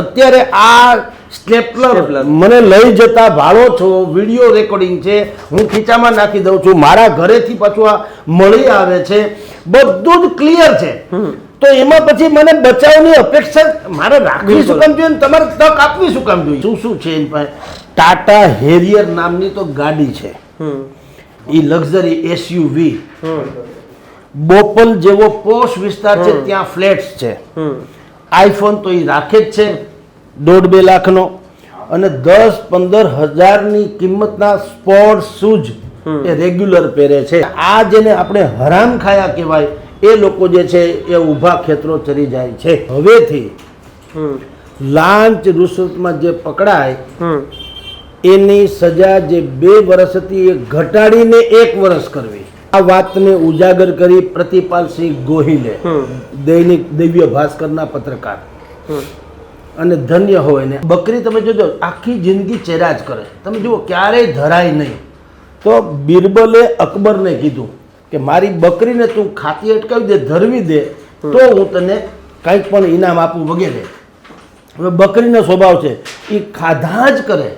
અત્યારે આ સ્ટેપલર મને લઈ જતા ભાળો છો વીડિયો રેકોર્ડિંગ છે હું ખીચામાં નાખી દઉં છું મારા ઘરેથી પાછું આ મળી આવે છે બધું જ ક્લિયર છે. તો એમાં પછી મને બચાવની અપેક્ષા મારે રાખવી શું કામ જોઈએ તમારે તક આપવી શું કામ જોઈએ? શું શું છે એની પાસે? ટાટા હેરિયર નામની તો ગાડી છે. એ લક્ઝરી એસયુવી બોપલ જેવો પોશ વિસ્તાર છે ત્યાં ફ્લેટ્સ છે. આઈફોન તો એ રાખે જ છે. દોઢ બે લાખનો અને દસ પંદર હજારની કિંમતના સ્પોર્ટ શૂઝ એ રેગ્યુલર પહેરે છે. આ જેને આપણે હરામ ખાયા કહેવાય એ લોકો જે છે એ ઊભા ખેતરો ચરી જાય છે. હવેથી લાંચ રૂશ્વતમાં જે પકડાય એની સજા જે બે વર્ષ હતી એ ઘટાડીને એક વર્ષ કરવી. આ વાતને ઉજાગર કરી પ્રતિપાલસિંહ ગોહિલે દૈનિક દિવ્ય ભાસ્કરના પત્રકાર. અને ધન્ય હોય ને બકરી તમે જોજો આખી જિંદગી ચેરા જ કરે. તમે જુઓ ક્યારેય ધરાય નહીં. તો બિરબલે અકબરને કીધું કે મારી બકરીને તું ખાતી અટકાવી દે ધરવી દે તો હું તને કંઈક પણ ઇનામ આપું વગેરે. હવે બકરીનો સ્વભાવ છે એ ખાધા જ કરે.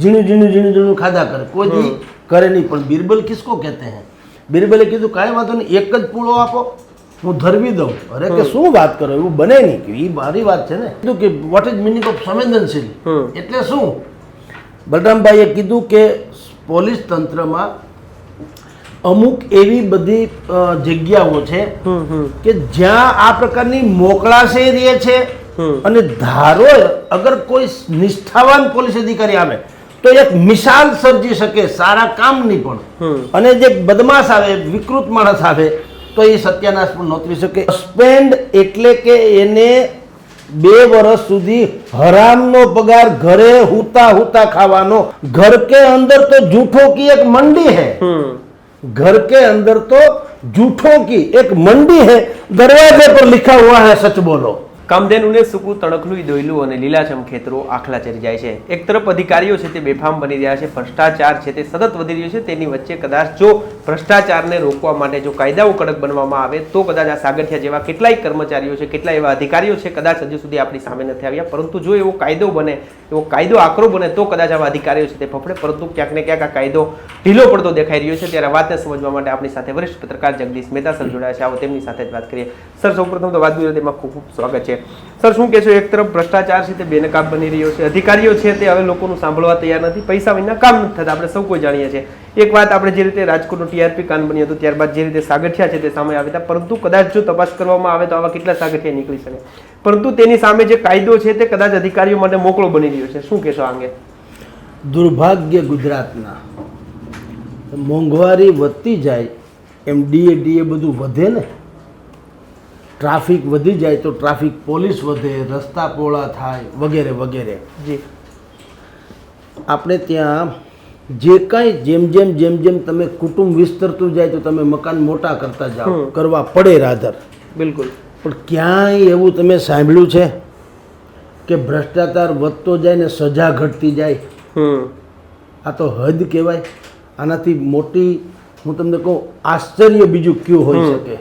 ઝીણું ઝીણું ઝીણું ઝીણું ખાધા કરે. કોઈ દી કરે નહીં પણ બિરબલ કિસકો કહેતે હે. બિરબલે કીધું કાંઈ વાંધો નહીં એક જ પૂળો આપો. હું ધરવી દઉં. અરે કે શું વાત કરો? એવું બને નહીં કે એ મારી વાત છે ને. કીધું કે વોટ ઇઝ મિનિંગ ઓફ સંવેદનશીલ? એટલે શું? બલરામભાઈએ કીધું કે પોલીસ તંત્રમાં અમુક એવી બધી જગ્યાઓ છે કે જ્યાં આ પ્રકારની મોકળાશે રહે છે અને ધારો અગર કોઈ નિષ્ઠાવાન પોલીસ અધિકારી આવે તો એક મિસાલ સર્જી શકે સારા કામની પણ. અને જે બદમાશ આવે વિકૃત માણસ આવે તો એ સત્યાનાશ પણ નોતરી શકે સસ્પેન્ડ એટલે કે એને બે વર્ષ સુધી હરામનો પગાર ઘરે હુતા હુતા ખાવાનો ઘર કે અંદર તો જૂઠો કી એક મંડી હે હમ घर के अंदर तो झूठों की एक मंडी है दरवाजे पर लिखा हुआ है सच बोलो કામધેનુને સૂકું તણખલું દોયલું અને લીલાછમ ખેતરો આખલા ચરી જાય છે. એક તરફ અધિકારીઓ છે તે બેફામ બની રહ્યા છે, ભ્રષ્ટાચાર છે તે સતત વધી રહ્યો છે, તેની વચ્ચે કદાચ જો ભ્રષ્ટાચારને રોકવા માટે જો કાયદાઓ કડક બનવામાં આવે, તો કદાચ આ સાગઠિયા જેવા કેટલાય કર્મચારીઓ છે કેટલા એવા અધિકારીઓ છે, કદાચ હજુ સુધી આપણી સામે નથી આવ્યા. પરંતુ જો એવો કાયદો બને, એવો કાયદો આકરો બને, તો કદાચ આવા અધિકારીઓ છે તે ફફડે. પરંતુ ક્યાંક ને ક્યાંક આ કાયદો ઢીલો પડતો દેખાઈ રહ્યો છે. ત્યારે વાતને સમજવા માટે આપણી સાથે વરિષ્ઠ પત્રકાર જગદીશ મહેતા સર જોડાયા છે. આવો તેમની સાથે જ વાત કરીએ. સર, સૌપ્રથમ તો વાત વિરોધીમાં ખૂબ ખૂબ સ્વાગત છે. સર, શું કહેશો, એક તરફ ભ્રષ્ટાચાર છે તે બેનકાબ બની રહ્યો છે, અધિકારીઓ છે તે હવે લોકોનું સાંભળવા તૈયાર નથી, પૈસા વિના કામ નથી થતા, આપણે સૌ કોઈ જાણીએ છીએ. એક વાત આપણે જે રીતે રાજકોટનું ટીઆરપી કાન બન્યું હતું, ત્યારબાદ જે રીતે સાગઠિયા છે તે સામે આવ્યા હતા, પરંતુ કદાચ જો તપાસ કરવામાં આવે તો આવા કેટલા સાગઠિયા નીકળી શકે? પરંતુ તેની સામે જે કાયદો છે તે કદાચ અધિકારીઓ માટે મોકળો બની રહ્યો છે. શું કહેશો આ અંગે? દુર્ભાગ્ય ગુજરાતના, મોંઘવારી વધતી જાય, એમ ડીએ ડીએ બધું વધે ને ટ્રાફિક વધી જાય તો ટ્રાફિક પોલીસ વધે રસ્તા પોળા થાય વગેરે વગેરે. જી. આપણે ત્યાં જે કાંઈ જેમ જેમ જેમ જેમ તમે કુટુંબ વિસ્તરતું જાય તો તમે મકાન મોટા કરતા જાઓ કરવા પડે રાધર બિલકુલ. પણ ક્યાંય એવું તમે સાંભળ્યું છે કે ભ્રષ્ટાચાર વધતો જાય ને સજા ઘટતી જાય? આ તો હદ કહેવાય. આનાથી મોટી હું તમને કહું આશ્ચર્ય બીજું કયું હોઈ શકે?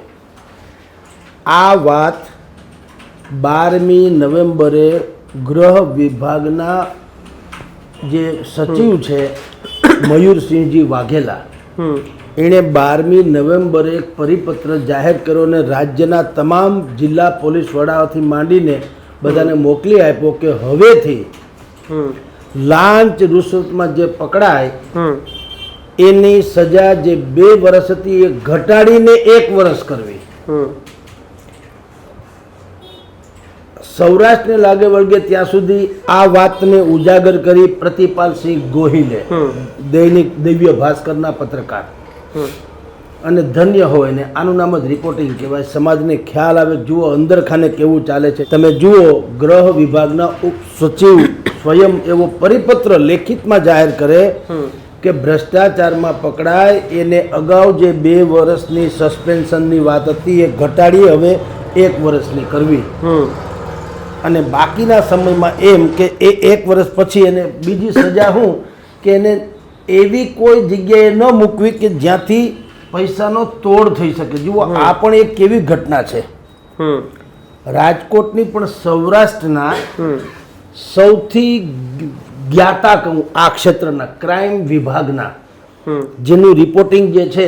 આ વાત બારમી નવેમ્બરે ગૃહ વિભાગના જે સચિવ છે મયુરસિંહજી વાઘેલા એણે બારમી નવેમ્બરે એક પરિપત્ર જાહેર કર્યો અને રાજ્યના તમામ જિલ્લા પોલીસ વડાઓથી માંડીને બધાને મોકલી આપ્યો કે હવેથી લાંચ રૂશ્વતમાં જે પકડાય એની સજા જે બે વર્ષ હતી એ ઘટાડીને એક વર્ષ કરવી. સૌરાષ્ટ્રને લાગે વળગે ત્યાં સુધી આ વાતને ઉજાગર કરી પ્રતિપાલસિંહ ગોહિલે દૈનિક દિવ્ય ભાસ્કરના પત્રકાર. અને ધન્ય હોય ને આનું નામ જ રિપોર્ટિંગ કહેવાય. સમાજને ખ્યાલ આવે જુઓ અંદરખાને કેવું ચાલે છે. તમે જુઓ ગ્રહ વિભાગના ઉપ સચિવ સ્વયં એવો પરિપત્ર લેખિતમાં જાહેર કરે કે ભ્રષ્ટાચારમાં પકડાય એને અગાઉ જે બે વર્ષની સસ્પેન્શનની વાત હતી એ ઘટાડી હવે એક વર્ષની કરવી. અને બાકીના સમયમાં એમ કે એ એક વર્ષ પછી એને બીજી સજા હું કે એને એવી કોઈ જગ્યાએ ન મૂકવી કે જ્યાંથી પૈસાનો તોડ થઈ શકે. જુઓ આ પણ એક કેવી ઘટના છે. રાજકોટની પણ સૌરાષ્ટ્રના સૌથી જ્ઞાતા કહું આ ક્ષેત્રના ક્રાઇમ વિભાગના જેનું રિપોર્ટિંગ જે છે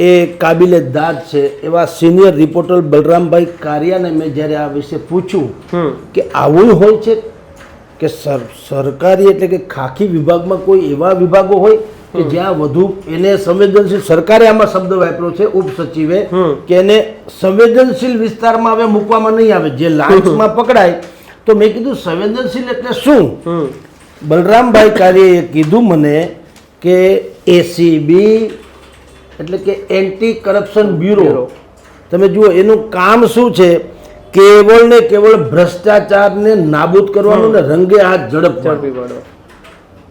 એ કાબિલે દાદ છે એવા સિનિયર રિપોર્ટર બલરામભાઈ કારિયાને મેં જ્યારે આ વિશે પૂછ્યું કે આવું હોય છે કે સર સરકારી એટલે કે ખાખી વિભાગમાં કોઈ એવા વિભાગો હોય કે જ્યાં વધુ એને સંવેદનશીલ સરકારે આમાં શબ્દ વાપર્યો છે ઉપસચિવે. કે એને સંવેદનશીલ વિસ્તારમાં હવે મૂકવામાં નહીં આવે. જે લાંચમાં પકડાય તો મેં કીધું સંવેદનશીલ એટલે શું? બલરામભાઈ કારીએ કીધું મને કે એસીબી એટલે કે એન્ટી કરપ્શન બ્યુરો. તમે જુઓ એનું કામ શું છે? કેવળ ને કેવળ ભ્રષ્ટાચારને નાબૂદ કરવાનું ને રંગે હાથ ઝડપ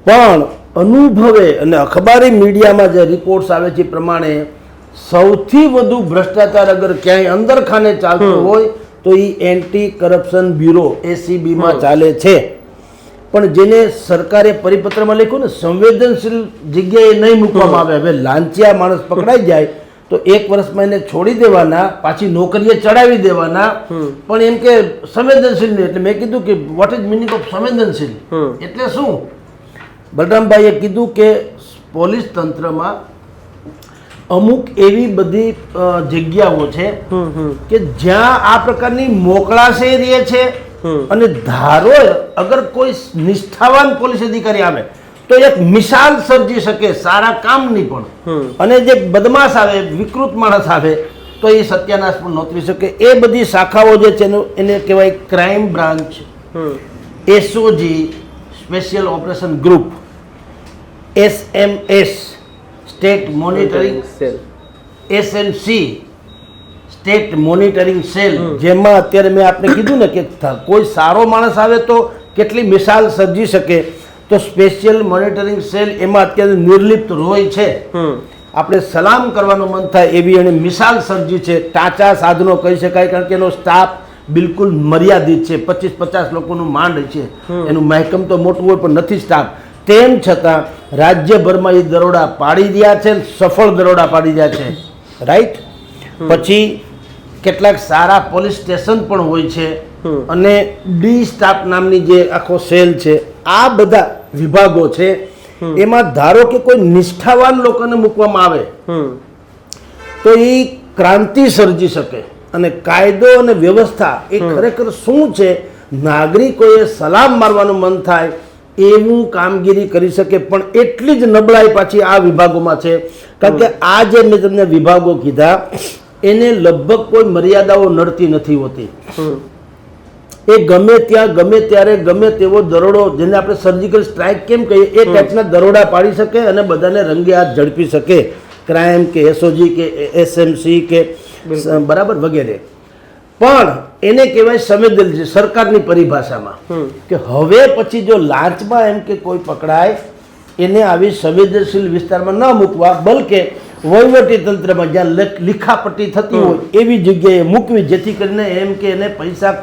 પણ અનુભવે અને અખબારી મીડિયામાં જે રિપોર્ટ્સ આવે છે પ્રમાણે સૌથી વધુ ભ્રષ્ટાચાર અગર ક્યાંય અંદર ખાને ચાલતો હોય તો એ એન્ટી કરપ્શન બ્યુરો એસીબીમાં ચાલે છે. પણ જેને સરકારે પરિપત્રમાં લખ્યું ને સંવેદનશીલ જગ્યાએ નહીં મૂકવામાં આવે હવે લાંચિયા માણસ પકડાઈ જાય તો એક વર્ષમાં એને છોડી દેવાના પાછી નોકરીએ ચડાવી દેવાના. પણ એમ કે સંવેદનશીલ નહીં એટલે મેં કીધું કે વોટ ઇઝ મિનિંગ ઓફ સંવેદનશીલ? એટલે શું? બલરામભાઈએ કીધું કે પોલીસ તંત્રમાં અમુક એવી બધી જગ્યાઓ છે કે જ્યાં આ પ્રકારની મોકળાશે રહે છે. અને ધારો અગર કોઈ નિષ્ઠાવાન પોલીસ અધિકારી આવે તો એક મિસાલ સર્જી શકે સારા કામની પણ. અને જે બદમાશ આવે વિકૃત માણસ આવે તો એ સત્યાનાશ પણ નોતરી શકે. એ બધી શાખાઓ જે છે એનું કહેવાય crime branch SOG special operation group SMS state monitoring cell SMC state monitoring cell જેમાં અત્યારે મેં આપને કીધું ને કે કોઈ સારો માણસ આવે તો કેટલી મિસાલ સર્જી શકે. તો સ્પેશિયલ મોનિટરિંગ સેલ એમાં અત્યારે નિર્લિપ્ત રોય છે. આપણે સલામ કરવાનું મન થાય એવી એણે મિસાલ સર્જી છે. ટાંચા સાધનો કહી શકાય કારણ કે એનો સ્ટાફ બિલકુલ મર્યાદિત છે. પચીસ પચાસ લોકોનું માંડ છે. એનું મહેકમ તો મોટું હોય પણ નથી સ્ટાફ તેમ છતાં રાજ્યભરમાં એ દરોડા પાડી રહ્યા છે સફળ દરોડા પાડી રહ્યા છે. રાઈટ પછી કેટલાક સારા પોલીસ સ્ટેશન પણ હોય છે અને ડી સ્ટાફ નામની જે આખો સેલ છે આ બધા વિભાગો છે એમાં ધારો કે કોઈ નિષ્ઠાવાન લોકોને મૂકવામાં આવે તો એ ક્રાંતિ સર્જી શકે. અને કાયદો અને વ્યવસ્થા એ ખરેખર શું છે? નાગરિકોએ સલામ મારવાનું મન થાય એવું કામગીરી કરી શકે પણ એટલી જ નબળાઈ પાછી આ વિભાગોમાં છે. કારણ કે આ જે મેં તમને વિભાગો કીધા એને લગભગ કોઈ મર્યાદાઓ નડતી નથી હોતી. એ ગમે ત્યાં ગમે ત્યારે ગમે તેવો દરોડો જેને આપણે સર્જિકલ સ્ટ્રાઇક કેમ કહીએ એ ટાઈપના દરોડા પાડી શકે અને બધાને રંગે હાથ ઝડપી શકે. ક્રાઇમ કે એસઓજી કે એસએમસી કે બરાબર વગેરે. પણ એને કહેવાય છે સરકારની પરિભાષામાં. કે હવે પછી જો લાંચમાં એમ કે કોઈ પકડાય એને આવી સંવેદનશીલ વિસ્તારમાં ન મૂકવા બલકે વહીવટી તંત્રમાં જ્યાં લેખ- લીખાપટ્ટી થતી હોય એવી જગ્યાએ મૂકવી જેથી કરીને એમ કે એને પૈસા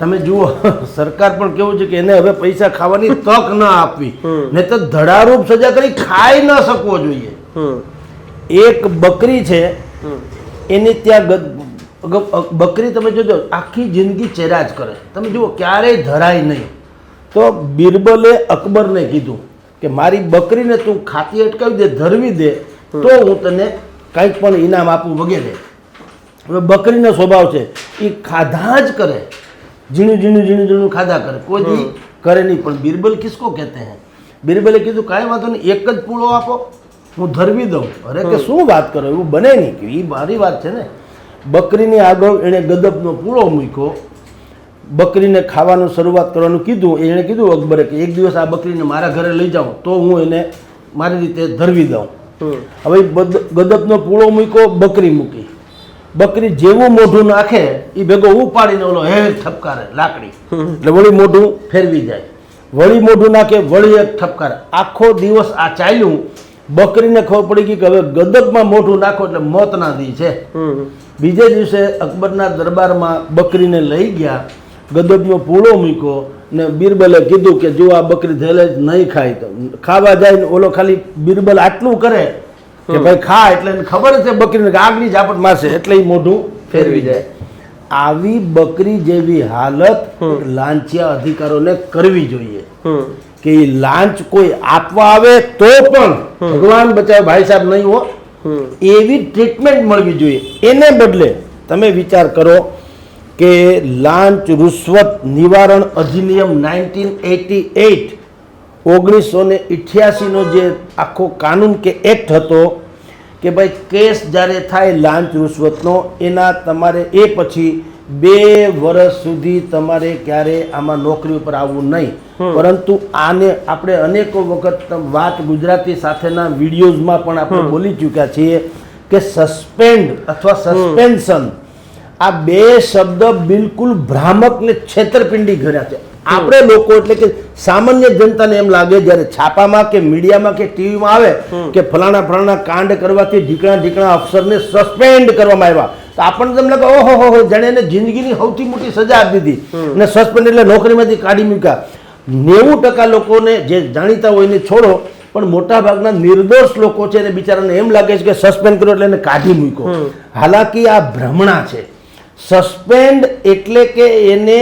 તમે જુઓ સરકાર પણ કેવું છે કે એને હવે પૈસા ખાવાની તક ન આપવી. ને તો ધડારૂપ સજા કરી ખાઈ ન શકવો જોઈએ. એક બકરી છે એની ત્યાં બકરી તમે જોજો આખી જિંદગી ચેરા જ કરે. તમે જુઓ ક્યારેય ધરાય નહીં. તો બિરબલે અકબરને કીધું કે મારી બકરીને તું ખાતી અટકાવી દે ધરવી દે તો હું તને કંઈક પણ ઇનામ આપું વગેરે. હવે બકરીનો સ્વભાવ છે એ ખાધા જ કરે. ઝીણું ઝીણું ઝીણું ઝીણું ખાધા કરે. કોઈ દી કરે નહીં પણ બિરબલ કિસકો કહેતે હે. બિરબલે કીધું કાંઈ વાંધો નહીં એક જ પૂળો આપો. હું ધરવી દઉં. અરે કે શું વાત કરો? એવું બને નહીં કે એ મારી વાત છે ને. બકરીની આગળ એણે ગદબનો પૂળો મૂક્યો. બકરીને ખાવાનું શરૂઆત કરવાનું કીધું. એણે કીધું અકબરે કે એક દિવસ આ બકરીને મારા ઘરે લઈ જાઉં તો હું એને મારી રીતે ધરવી દઉં. હવે ગદપનો પૂળો મૂક્યો બકરી મૂકી. બકરી જેવું મોઢું નાખે એ ભેગો ઉપાડીને ઓલો હે ઠપકારે લાકડી. એટલે વળી મોઢું ફેરવી જાય. વળી મોઢું નાખે વળી એક ઠપકારે. આખો દિવસ આ ચાલ્યું. બકરીને ખબર પડી ગઈ કે હવે ગદકમાં મોઢું નાખો એટલે મોતના દી છે. બીજે દિવસે અકબરના દરબારમાં બકરીને લઈ ગયા. ગદબનો પૂળો મૂક્યો ને બિરબલે કીધું કે જો આ બકરી ધેલે જ નહીં ખાય તો ખાવા જાય ને ઓલો ખાલી બિરબલ આટલું કરે કે ભાઈ ખા એટલે એને ખબર છે બકરીને આગની ઝાપટ મારશે એટલે એ મોઢું ફેરવી જાય. આવી બકરી જેવી હાલત લાંચિયા અધિકારોને કરવી જોઈએ. કે એ લાંચ કોઈ આપવા આવે તો પણ ભગવાન બચાવે ભાઈ સાહેબ નહીં હો. એવી ટ્રીટમેન્ટ મળવી જોઈએ. એને બદલે તમે વિચાર કરો કે લાંચ રૂશ્વત નિવારણ અધિનિયમ નાઇન્ટીન એટી એઇટ ઓગણીસો ને ઇઠ્યાસીનો જે આખો કાનૂન કે એક્ટ હતો કે ભાઈ કેસ જ્યારે થાય લાંચ રૂશ્વતનો એના તમારે એ પછી બે વર્ષ સુધી તમારે ક્યારે આમાં નોકરી ઉપર આવવું નહીં. પરંતુ આને આપણે અનેકો વખત વાત ગુજરાતી સાથેના વિડીયોઝમાં પણ આપણે બોલી ચૂક્યા છીએ કે સસ્પેન્ડ અથવા સસ્પેન્શન આ બે શબ્દ બિલકુલ ભ્રામક ને છેતરપિંડી કર્યા છે. આપણે લોકો એટલે કે સામાન્ય જનતાને એમ લાગે જ્યારે છાપામાં કે મીડિયામાં કે ટીવીમાં આવે કે ફલાણા ફલાણા કાંડ કરવાથી ઢીકણા ઢીકણા અફસરને સસ્પેન્ડ કરવામાં આવ્યા. તો આપણને એમ લાગે ઓહો હો હો જાણે એને જિંદગીની સૌથી મોટી સજા આપી દીધી. અને સસ્પેન્ડ એટલે નોકરીમાંથી કાઢી મૂક્યા. નેવું ટકા લોકોને જે જાણીતા હોય એને છોડો પણ મોટા ભાગના નિર્દોષ લોકો છે એને બિચારાને એમ લાગે છે કે સસ્પેન્ડ કર્યો એટલે એને કાઢી મૂક્યો. હાલાકી આ ભ્રમણા છે. સસ્પેન્ડ એટલે કે એને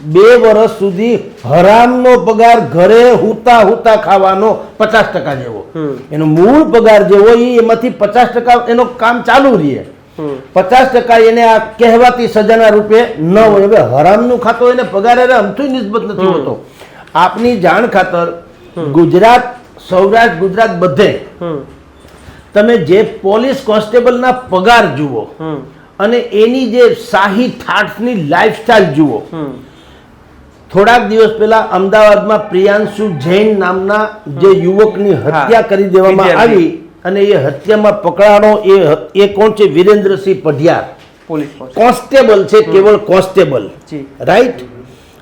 બે વર્ષ સુધી હરામનો પગાર ઘરે હુતા હુતા ખાવાનો પચાસ ટકા જેવો. એનો મૂળ પગાર જેવો એ એમાંથી પચાસ ટકા એનો કામ ચાલુ રહે. પચાસ ટકા એને આ કહેવાતી સજાના રૂપે ન હોય. હવે હરામનું ખાતો એને પગાર એને અમથું નિસ્બત નથી હોતો. આપની જાણ ખાતર ગુજરાત સૌરાષ્ટ્ર ગુજરાત બધે તમે જે પોલીસ કોન્સ્ટેબલના પગાર જુઓ અને એની જે શાહી થાટની લાઈફસ્ટાઈલ જુઓ. થોડાક દિવસ પહેલા અમદાવાદમાં પ્રિયાંશુ જૈન નામના જે યુવકની હત્યા કરી દેવામાં આવી અને એ હત્યામાં પકડાણો એ એ કોણ છે? વિરેન્દ્રસિંહ પઢિયાર. કોન્સ્ટેબલ છે કેવળ કોન્સ્ટેબલ. રાઈટ?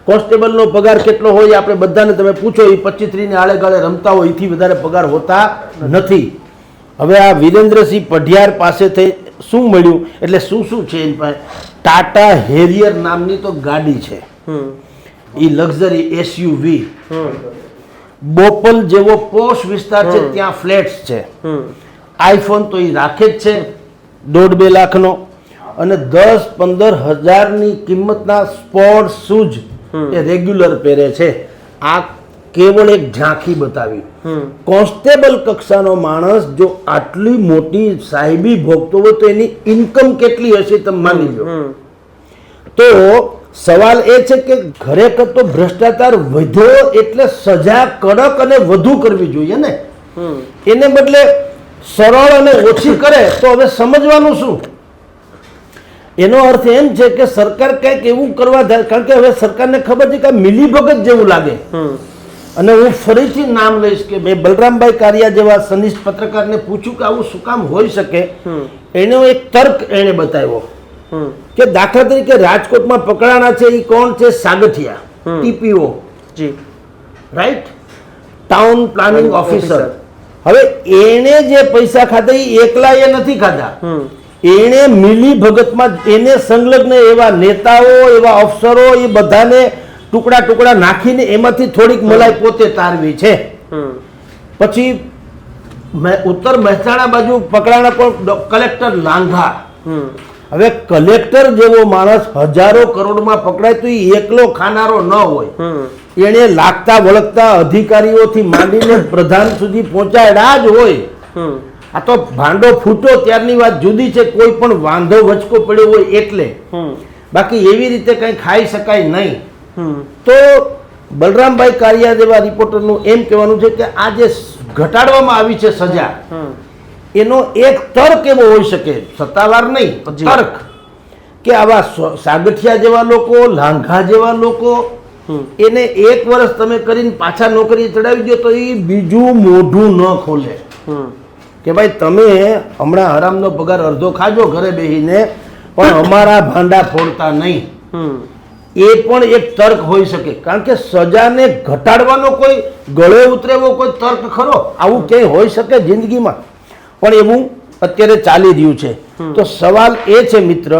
કોન્સ્ટેબલનો પગાર કેટલો હોય આપણે બધાને તમે પૂછો. એ પચીસ ત્રીને આળે ગાળે રમતા હોય એથી વધારે પગાર હોતા નથી. હવે આ વિરેન્દ્રસિંહ પઢિયાર પાસેથી શું મળ્યું? એટલે શું શું છે એની પાસે? ટાટા હેરિયર નામની તો ગાડી છે. એ લક્ઝરી એસયુવી. બોપલ જેવો પોશ વિસ્તાર છે ત્યાં ફ્લેટ્સ છે. હમ. આઈફોન તો એ રાખે જ છે દોઢ બે લાખનો. અને દસ પંદર હજારની કિંમતના સ્પોર્ટ શૂઝ એ રેગ્યુલર પહેરે છે. આ કેવળ એક ઝાંખી બતાવી. કોન્સ્ટેબલ કક્ષાનો માણસ જો આટલી મોટી સાહેબી ભોગતો હોય તો એની ઇન્કમ કેટલી હશે તમે માની લો. તો સવાલ એ છે કે ખરેખર તો ભ્રષ્ટાચાર વધ્યો એટલે સજા કડક અને વધુ કરવી જોઈએ ને. એને બદલે સરળ અને ઓછી કરે તો હવે સમજવાનું શું? એનો અર્થ એમ છે કે સરકાર કંઈક એવું કરવા જાય કારણ કે હવે સરકારને ખબર છે કે મિલીભગત જેવું લાગે. હમ. અને હું ફરીથી નામ લઈશ કે મેં બલરામભાઈ કારિયા જેવા સનિષ્ઠ પત્રકારને પૂછ્યું કે આવું શું કામ હોઈ શકે? એનો એક તર્ક એણે બતાવ્યો. કે દાખલા તરીકે રાજકોટમાં પકડાણા છે એ કોણ છે? સાગઠિયા. ટીપીઓ. જી. રાઈટ ટાઉન પ્લાનિંગ ઓફિસર હવે એણે જે પૈસા ખાધા એ એકલા એ નથી ખાધા. એણે મિલી ભગતમાં એને સંલગ્ન એવા નેતાઓ એવા અફસરો એ બધાને ટુકડા ટુકડા નાખીને એમાંથી થોડીક મલાઈ પોતે તારવી છે. પછી મે- ઉત્તર મહેસાણા બાજુ પકડાણા પણ કલેક્ટર લાંઘા હવે કલેક્ટર જેવો માણસ હજારો કરોડમાં પકડાય તો એ એકલો ખાનારો ન હોય. એને લાગતા વળગતા અધિકારીઓથી માંડીને પ્રધાન સુધી પહોંચાડ્યા જ હોય. આ તો ભાંડો ફૂટો ત્યારની વાત જુદી છે કોઈ પણ વાંધો વચકો પડ્યો હોય એટલે. બાકી એવી રીતે કંઈ ખાઈ શકાય નહીં. તો બલરામભાઈ કારિયા જેવા રિપોર્ટરનું એમ કહેવાનું છે કે આ જે ઘટાડવામાં આવી છે સજા એનો એક તર્ક એવો હોઈ શકે સત્તાવાર નહીં. તર્ક કે આવા સાગઠિયા જેવા લોકો લાંઘા જેવા લોકો એને એક વર્ષ તમે કરીને પાછા નોકરી ચડાવી દો તો એ બીજું મોઢું ન ખોલે. કે ભાઈ તમે હમણાં હરામનો પગાર અડધો ખાજો ઘરે બેસીને પણ અમારા ભાંડા ફોડતા નહીં. એ પણ એક તર્ક હોઈ શકે. કારણ કે સજાને ઘટાડવાનો કોઈ ગળે ઉતરેવો કોઈ તર્ક ખરો. આવું ક્યાંય હોઈ શકે જિંદગીમાં. પણ એવું અત્યારે ચાલી રહ્યું છે. તો સવાલ એ છે મિત્ર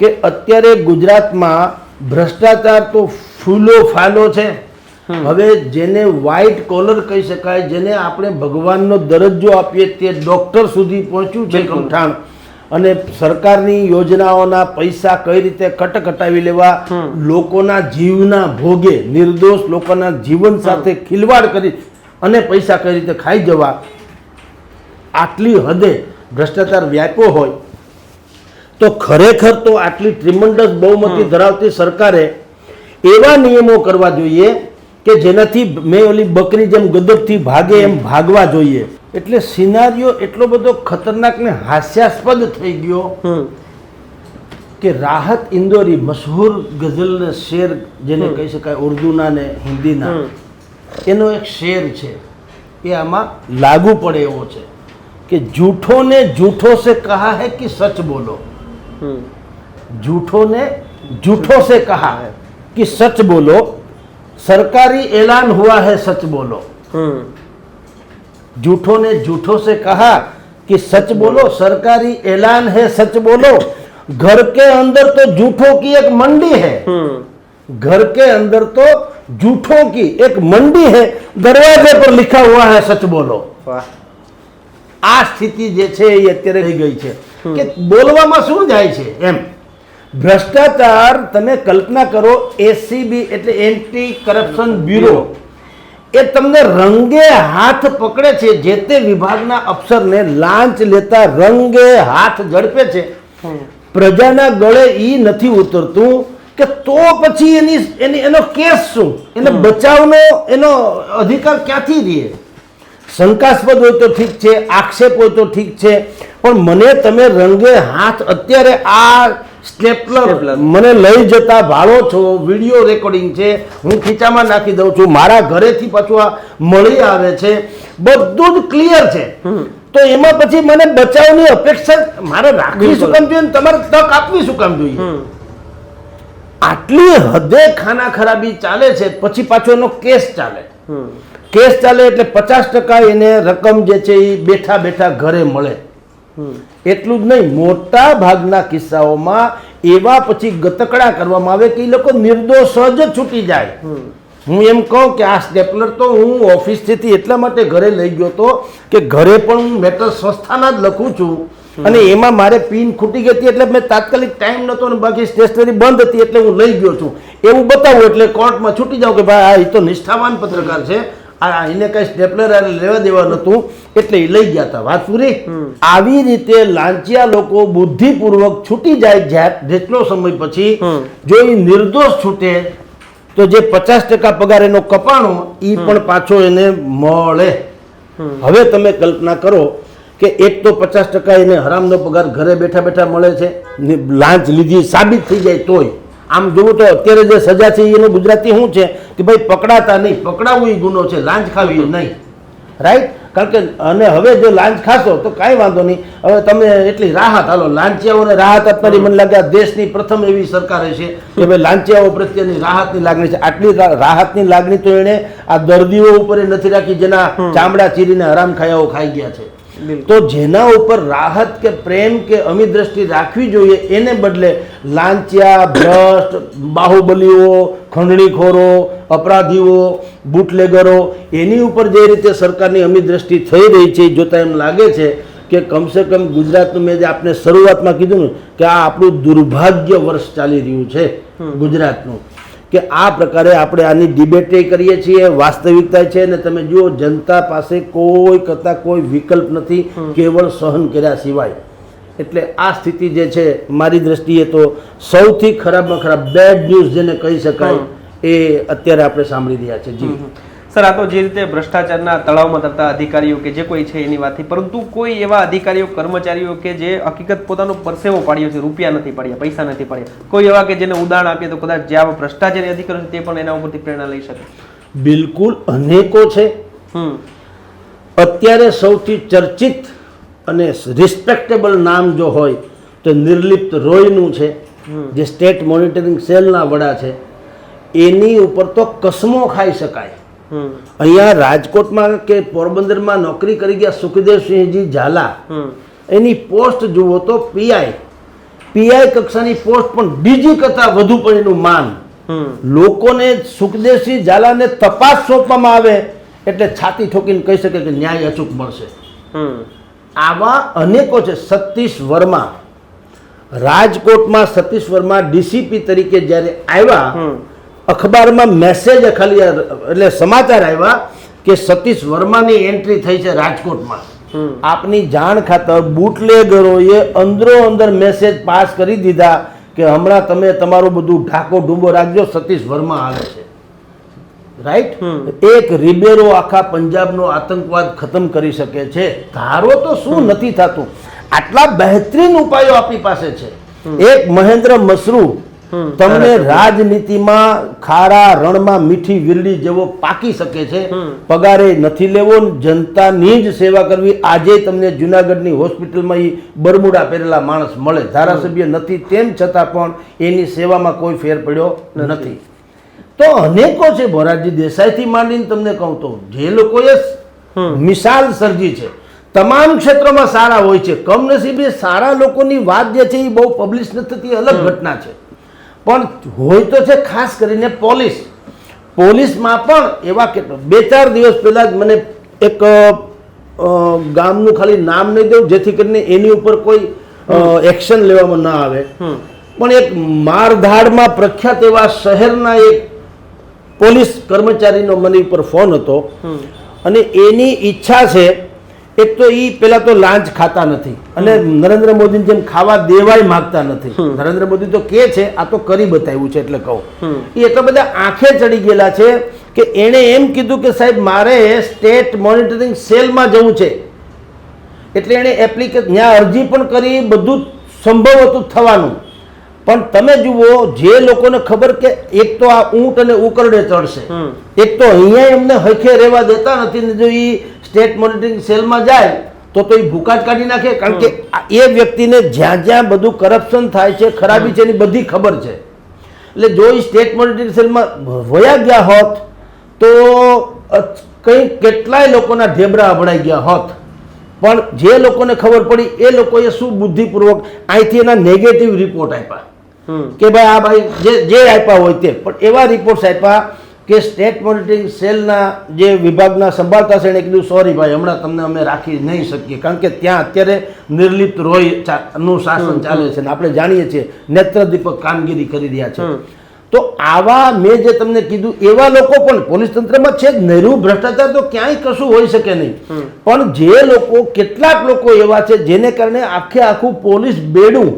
કે અત્યારે ગુજરાતમાં ભ્રષ્ટાચાર તો ફૂલો ફાલો છે. હવે જેને વ્હાઇટ કોલર કહી શકાય જેને આપણે ભગવાનનો દરજ્જો આપીએ તે ડોક્ટર સુધી પહોંચ્યું છે બિલકુલ. અને સરકારની યોજનાઓના પૈસા કઈ રીતે કટકટાવી લેવા લોકોના જીવના ભોગે નિર્દોષ લોકોના જીવન સાથે ખિલવાડ કરી અને પૈસા કઈ રીતે ખાઈ જવા આટલી હદે ભ્રષ્ટાચાર વ્યાપ્યો હોય તો ખરેખર તો આટલી ટ્રિમન્ડસ બહુમતી ધરાવતી સરકારે એવા નિયમો કરવા જોઈએ કે જેનાથી મેં ઓલી બકરી જેમ ગદબથી ભાગે એમ ભાગવા જોઈએ. એટલે સિનારીઓ એટલો બધો ખતરનાક ને હાસ્યાસ્પદ થઈ ગયો કે રાહત ઇન્દોરી મશહૂર ગઝલના શેર જેને કહી શકાય ઉર્દુના ને હિન્દીના એનો એક શેર છે. એ આમાં લાગુ પડે એવો છે કે જૂઠો ને જૂઠો સે કહા હૈ કે સચ બોલો? જૂઠો ને જૂઠો સે કહા હૈ કે સચ બોલો? સરકારી એલાન હુઆ હૈ સચ બોલો? बोलो હમ झूठों ने झूठों से कहा कि सच बोलो सरकारी ऐलान है सच बोलो घर के अंदर तो झूठों की एक मंडी है હમ घर के अंदर तो झूठों की एक मंडी है दरवाजे पर लिखा हुआ है सच बोलो વાહ આ સ્થિતિ જે છે એ અત્યારે થઈ ગઈ છે કે બોલવામાં શું જાય છે એમ ભ્રષ્ટાચાર તમે કલ્પના કરો એસીબી એટલે એન્ટી કરપ્શન બ્યુરો એ તમને રંગે હાથ પકડે છે જે તે વિભાગના અફસરને લાંચ લેતા રંગે હાથ ઝડપે છે. પ્રજાના ગળે ઈ નથી ઉતરતું કે તો પછી એની એની એનો કેસ શું? એને બચાવનો એનો અધિકાર ક્યાંથી રહે શંકાસ્પદ હોય તો ઠીક છે આક્ષેપ હોય તો ઠીક છે પણ મને તમે રંગે હાથ અત્યારે આ સ્ટેપલર. મને લઈ જતા ભાળો છો વીડિયો રેકોર્ડિંગ છે હું ખીચામાં નાખી દઉં છું મારા ઘરેથી પાછું આ મળી આવે છે. બધું જ ક્લિયર છે. તો એમાં પછી મને બચાવની અપેક્ષા મારે રાખવી શું કામ જોઈએ તમારે તક આપવી શું કામ જોઈએ? આટલી હદે ખાના ખરાબી ચાલે છે પછી પાછો એનો કેસ ચાલે. કેસ ચાલે એટલે પચાસ ટકા એને રકમ જે છે એ બેઠા બેઠા ઘરે મળે. એટલું જ નહીં મોટા ભાગના કિસ્સાઓમાં એવા પછી ગતકડા કરવામાં આવે કે એ લોકો નિર્દોષ જ છૂટી જાય. હું એમ કહું કે આ સ્ટેપલર તો હું ઓફિસથી એટલા માટે ઘરે લઈ ગયો હતો કે ઘરે પણ હું મેટર સંસ્થાના જ લખું છું. અને એમાં મારે પિન ખૂટી ગઈ હતી એટલે મેં તાત્કાલિક ટાઈમ નહોતો અને બાકી સ્ટેશનરી બંધ હતી એટલે હું લઈ ગયો છું. એવું બતાવું એટલે કોર્ટમાં છૂટી જાઉં કે ભાઈ આ એ તો નિષ્ઠાવાન પત્રકાર છે. આ એને કઈ સ્ટેપલર આને લેવા દેવા નહોતું એટલે એ લઈ ગયા હતા. વાત પૂરી? આવી રીતે લાંચિયા લોકો બુદ્ધિપૂર્વક છૂટી જાય જ્યાં જેટલો સમય પછી જો એ નિર્દોષ છૂટે તો જે પચાસ ટકા પગાર એનો કપાણો એ પણ પાછો એને મળે. હવે તમે કલ્પના કરો કે એક તો પચાસ ટકા એને હરામનો પગાર ઘરે બેઠા બેઠા મળે છે લાંચ લીધી સાબિત થઈ જાય તોય. આમ જોવું તો અત્યારે જે સજા છે એનું ગુજરાતી શું છે? કે ભાઈ પકડાતા નહીં. પકડાવવું એ ગુનો છે. લાંચ ખાવી નહીં. રાઈટ કારણ કે અને હવે જો લાંચ ખાશો તો કાંઈ વાંધો નહીં. હવે તમે એટલી રાહત હાલો. લાંચિયાઓને રાહત આપનારી મને લાગે દેશની પ્રથમ એવી સરકાર હશે કે ભાઈ લાંચિયાઓ પ્રત્યેની રાહતની લાગણી છે. આટલી રાહતની લાગણી તો એણે આ દર્દીઓ ઉપર નથી રાખી જેના ચામડા ચીરીને હરામ ખાયાઓ ખાઈ ગયા છે. તો જેના ઉપર રાહત કે પ્રેમ કે અમી દ્રષ્ટિ રાખવી જોઈએ એને બદલે લાંચિયા ભ્રષ્ટ બાહુબલીઓ ખંડણીખોરો અપરાધીઓ બુટલેગરો એની ઉપર જે રીતે સરકારની અમી દ્રષ્ટિ થઈ રહી છે જોતા એમ લાગે છે કે કમસે કમ ગુજરાતનું મેં જે આપણે શરૂઆતમાં કીધું ને કે આ આપણું દુર્ભાગ્ય વર્ષ ચાલી રહ્યું છે ગુજરાતનું. કે આ પ્રકારે આપણે આની ડિબેટ કરીએ છીએ વાસ્તવિકતા છે ને તમે જુઓ જનતા પાસે કોઈ કરતાં કોઈ વિકલ્પ નથી કેવળ સહન કર્યા સિવાય. એટલે આ સ્થિતિ જે છે મારી દ્રષ્ટિએ તો સૌથી ખરાબમાં ખરાબ બેડ ન્યૂઝ જેને કહી શકાય એ અત્યારે આપણે સાંભળી રહ્યા છે. જી. સર આ તો જે રીતે ભ્રષ્ટાચારના તળાવમાં તરતા અધિકારીઓ કે જે કોઈ છે એની વાતથી પરંતુ કોઈ એવા અધિકારીઓ કર્મચારીઓ કે જે હકીકત પોતાનો પરસેવો પાડ્યો છે રૂપિયા નથી પાડ્યા પૈસા નથી પાડ્યા. કોઈ એવા કે જેને ઉદાહરણ આપીએ તો કદાચ જે આવા ભ્રષ્ટાચારી અધિકારીઓ છે તે પણ એના ઉપરથી પ્રેરણા લઈ શકે. બિલકુલ અનેકો છે. અત્યારે સૌથી ચર્ચિત અને રિસ્પેક્ટેબલ નામ જો હોય તો નિર્લિપ્ત રોયનું છે જે સ્ટેટ મોનિટરિંગ સેલના વડા છે. એની ઉપર તો કસમો ખાઈ શકાય. અહીંયા રાજકોટમાં કે પોરબંદરમાં નોકરી કરી ગયા સુખદેવસિંહજી ઝાલા એની પોસ્ટ જુઓ તો પીઆઈ પીઆઈ કક્ષાની પોસ્ટ પણ બીજી કરતાં વધુ પણ એનું માન. લોકોને સુખદેવસિંહ ઝાલાને તપાસ સોંપવામાં આવે એટલે છાતી ઠોકીને કહી શકે કે ન્યાય અચૂક મળશે. હમ. આવા અનેકો છે. સતીશ વર્મા. રાજકોટમાં સતીશ વર્મા ડીસીપી તરીકે જ્યારે આવ્યા. અખબારમાં મેસેજ ખાલી એટલે સમાચાર આવ્યા કે સતીશ વર્માની એન્ટ્રી થઈ છે રાજકોટમાં. આપની જાણ ખાતર બુટલેગરોએ અંદરો અંદર મેસેજ પાસ કરી દીધા કે હમણાં તમે તમારું બધું ઢાકો ડૂબો રાખજો સતીશ વર્મા આવે છે. રાઈટ. એક રિબેરો આખા પંજાબનો આતંકવાદ ખતમ કરી શકે છે. ધારો તો શું નથી થતું. આટલા બહેતરીન ઉપાયો આપણી પાસે છે. એક મહેન્દ્ર મસરૂ. તમને રાજનીતિમાં ખારા રણમાં મીઠી વીરડી જેવો પાકી શકે છે પગારે નથી લેવો જનતાની જ સેવા કરવી. આજે તમને જુનાગઢની હોસ્પિટલમાં એ બરમુડા પહેરેલા માણસ મળે. ધારાસભ્ય નથી તેમ છતાં પણ એની સેવામાં કોઈ ફેર પડ્યો નથી. તો અનેકો છે મોરારજી દેસાઈથી માંડીને તમને કહું તો જે લોકોએ. મિસાલ સર્જી છે તમામ ક્ષેત્રોમાં સારા હોય છે. કમનસીબે સારા લોકોની વાત જે છે એ બહુ પબ્લિશ નથી થતી અલગ ઘટના છે. પણ હોય તો છે ખાસ કરીને પોલીસ. પોલીસમાં પણ એવા કેટલા બે ચાર દિવસ પહેલાં જ મને એક ગામનું ખાલી નામ નહીં દઉં જેથી કરીને એની ઉપર કોઈ એક્શન લેવામાં ના આવે. પણ એક મારધાડમાં પ્રખ્યાત એવા શહેરના એક પોલીસ કર્મચારીનો મને ઉપર ફોન હતો. અને એની ઈચ્છા છે એક તો એ પેલા તો લાંચ ખાતા નથી. અને નરેન્દ્ર મોદીની જેમ ખાવા દેવાય માગતા નથી. નરેન્દ્ર મોદી તો કે છે આ તો કરી બતાવ્યું છે એટલે કહું. એ એટલા બધા આંખે ચડી ગયેલા છે કે એણે એમ કીધું કે સાહેબ મારે સ્ટેટ મોનિટરિંગ સેલમાં જવું છે. એટલે એણે એપ્લિકેશન ત્યાં અરજી પણ કરી બધું સંભવ હતું થવાનું. પણ તમે જુઓ જે લોકોને ખબર કે એક તો આ ઊંટ અને ઉકરડે ચડશે. એક તો અહીંયા એમને હખે રહેવા દેતા નથી ને જો એ સ્ટેટ મોનિટરિંગ સેલમાં જાય તો તો એ ભૂકા જ કાઢી નાખે. કારણ કે એ વ્યક્તિને જ્યાં જ્યાં બધું કરપ્શન થાય છે ખરાબી છે એની બધી ખબર છે. એટલે જો એ સ્ટેટ મોનિટરિંગ સેલમાં વયા ગયા હોત તો કંઈ કેટલાય લોકોના ઢેબરા અભડાઈ ગયા હોત. પણ જે લોકોને ખબર પડી એ લોકોએ શું બુદ્ધિપૂર્વક અહીંથી એના નેગેટિવ રિપોર્ટ આપ્યા. કે ભાઈ આ ભાઈ જે જે આપ્યા હોય તે. પણ એવા રિપોર્ટ્સ આપ્યા કે સ્ટેટ મોનિટરિંગ સેલના જે વિભાગના સંભાળતા છે એણે કીધું સોરી ભાઈ હમણાં તમને અમે રાખી નહીં શકીએ. કારણ કે ત્યાં અત્યારે નિર્લિપ્ત રોયનું શાસન ચાલે છે ને આપણે જાણીએ છીએ નેત્રદીપક કામગીરી કરી રહ્યા છે. તો આવા મેં જે તમને કીધું એવા લોકો પણ પોલીસ તંત્રમાં છે નહેરું ભ્રષ્ટાચાર તો ક્યાંય કશું હોઈ શકે નહીં. પણ જે લોકો કેટલાક લોકો એવા છે જેને કારણે આખે આખું પોલીસ બેડું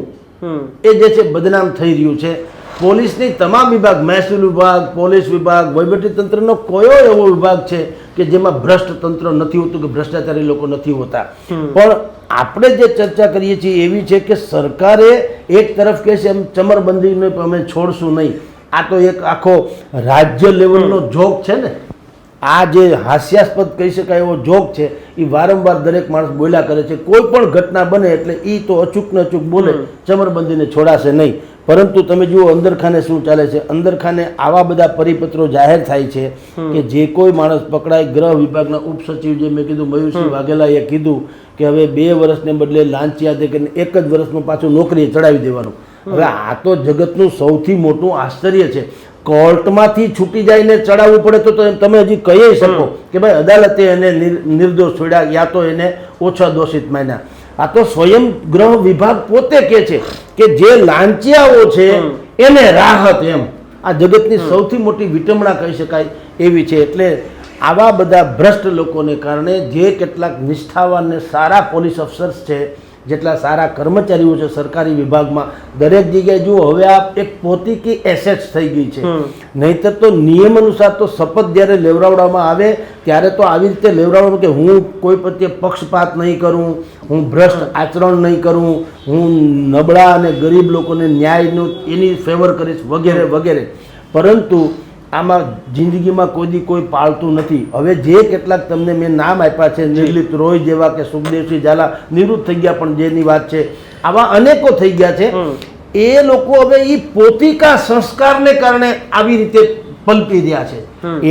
એ જે છે બદનામ થઈ રહ્યું છે. પોલીસની તમામ વિભાગ મહેસૂલ વિભાગ પોલીસ વિભાગ વહીવટી તંત્રનો કયો એવો વિભાગ છે કે જેમાં ભ્રષ્ટ તંત્ર નથી હોતું કે ભ્રષ્ટાચારી લોકો નથી હોતા? પણ આપણે જે ચર્ચા કરીએ છીએ એવી છે કે સરકારે એક તરફ કહે છે એમ ચમરબંધીને અમે છોડશું નહીં. આ તો એક આખો રાજ્ય લેવલનો જોક છે ને. આ જે હાસ્યાસ્પદ કહી શકાય એવો જોગ છે એ વારંવાર દરેક માણસ બોલ્યા કરે છે. કોઈ પણ ઘટના બને એટલે એ તો અચૂક ને અચૂક બોલે ચમરબંધીને છોડાશે નહીં. પરંતુ તમે જુઓ અંદરખાને શું ચાલે છે? અંદરખાને આવા બધા પરિપત્રો જાહેર થાય છે કે જે કોઈ માણસ પકડાય ગ્રહ વિભાગના ઉપસચિવ જે મેં કીધું મયુરસિંહ વાઘેલાએ કીધું કે હવે બે વર્ષને બદલે લાંચિયા દે કરીને એક જ વર્ષનું પાછું નોકરીએ ચડાવી દેવાનું. હવે આ તો જગતનું સૌથી મોટું આશ્ચર્ય છે. કોર્ટમાંથી છૂટી જઈને ચડાવવું પડે તો તમે હજી કહી શકો કે ભાઈ અદાલતે એને નિર- નિર્દોષ છોડ્યા યા તો એને ઓછા દોષિત માન્યા. આ તો સ્વયં ગ્રહ વિભાગ પોતે કે છે કે જે લાંચિયાઓ છે એને રાહત એમ. આ જગતની સૌથી મોટી વિટંબણા કહી શકાય એવી છે. એટલે આવા બધા ભ્રષ્ટ લોકોને કારણે જે કેટલાક નિષ્ઠાવાન ને સારા પોલીસ અફસર્સ છે જેટલા સારા કર્મચારીઓ છે સરકારી વિભાગમાં દરેક જગ્યાએ જુઓ હવે આ એક પોતી કે એસેટ્સ થઈ ગઈ છે. નહીતર તો નિયમ અનુસાર તો શપથ જ્યારે લેવડાવવામાં આવે ત્યારે તો આવી રીતે લેવડાવવાનું કે હું કોઈ પ્રત્યે પક્ષપાત નહીં કરું હું ભ્રષ્ટ આચરણ નહીં કરું હું નબળા અને ગરીબ લોકોને ન્યાયનું એની ફેવર કરીશ વગેરે વગેરે. પરંતુ આમાં જિંદગીમાં કોઈ કોઈ પાળતું નથી. હવે જે કેટલાક તમને મેં નામ આપ્યા છે નિર્લિત રોય જેવા કે સુખદેવસિંહ ઝાલા નિવૃત્ત થઈ ગયા પણ જેની વાત છે આવા અનેકો થઈ ગયા છે. એ લોકો હવે એ પોતિકા સંસ્કારને કારણે આવી રીતે પલપી રહ્યા છે.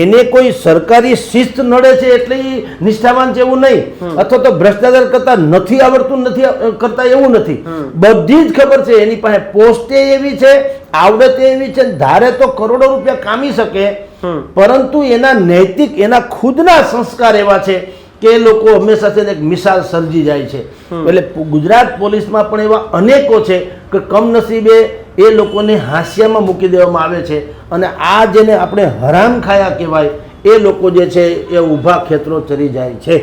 એને કોઈ સરકારી શિસ્ત નડે છે એટલે એ નિષ્ઠાવાન છે એવું નહીં. અથવા તો ભ્રષ્ટાચાર કરતા નથી આવડતું નથી કરતા એવું નથી. બધી જ ખબર છે. એની પાસે પોસ્ટે એવી છે આવડત એવી છે ધારે તો કરોડો રૂપિયા કામી શકે. પરંતુ એના નૈતિક એના ખુદના સંસ્કાર એવા છે કે એ લોકો હંમેશા છે એક મિસાલ સર્જી જાય છે. એટલે ગુજરાત પોલીસમાં પણ એવા અનેકો છે કે કમનસીબે એ લોકોને હાસ્યામાં મૂકી દેવામાં આવે છે. અને આ જેને આપણે હરામ ખાયા કહેવાય, એ લોકો જે છે એ ઊભા ખેતરો ચરી જાય છે.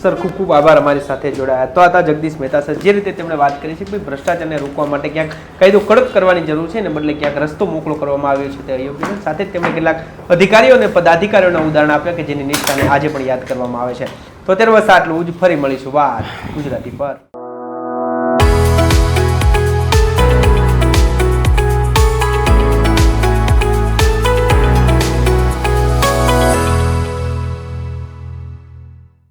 સર, ખૂબ ખૂબ આભાર અમારી સાથે જોડાયા. તો હતા જગદીશ મહેતા સર, જે રીતે તેમણે વાત કરી છે કે ભ્રષ્ટાચારને રોકવા માટે ક્યાંક કાયદો કડક કરવાની જરૂર છે ને બદલે ક્યાંક રસ્તો મોકળો કરવામાં આવ્યો છે તે અયોગ્ય સાથે જ તેમણે કેટલાક અધિકારીઓ અને પદાધિકારીઓના ઉદાહરણ આપ્યા કે જેની નિષ્ઠાને આજે પણ યાદ કરવામાં આવે છે. તો અત્યારે બસ આટલું. જ ફરી મળીશું. વાત ગુજરાતી પર.